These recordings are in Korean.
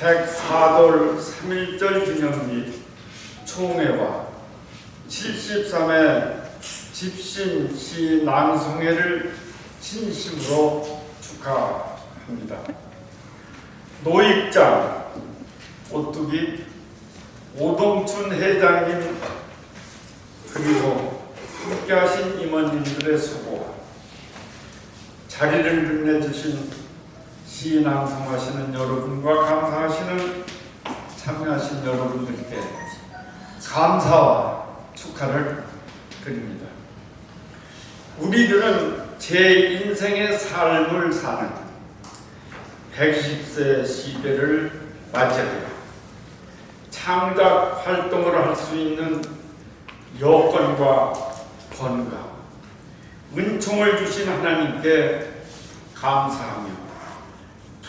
104돌 3.1절 기념 및 총회와 73회 집신 시 낭송회를 진심으로 축하합니다. 노익장, 오뚜기, 오동춘 회장님 그리고 함께하신 임원님들의 수고 자리를 빛내주신 시낭송하시는 여러분과 감사하시는 참여하신 여러분들께 감사와 축하를 드립니다. 우리들은 제 인생의 삶을 사는 110세 시대를 맞이하여 창작 활동을 할 수 있는 여건과 건강, 은총을 주신 하나님께 감사하며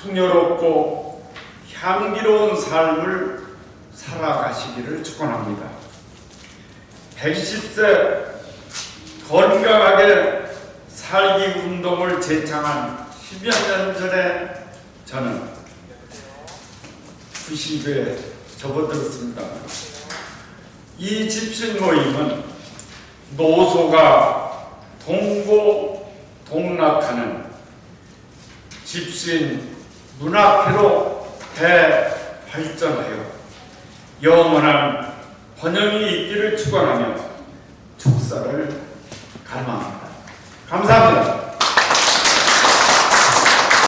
풍요롭고 향기로운 삶을 살아가시기를 축원합니다. 110세 건강하게 살기 운동을 제창한 10여 년 전에 저는 90에 접어들었습니다. 이 집신 모임은 노소가 동고 동락하는 집신 문화회로 대발전하여 영원한 번영이 있기를 축원하며 축사를 갈망합니다.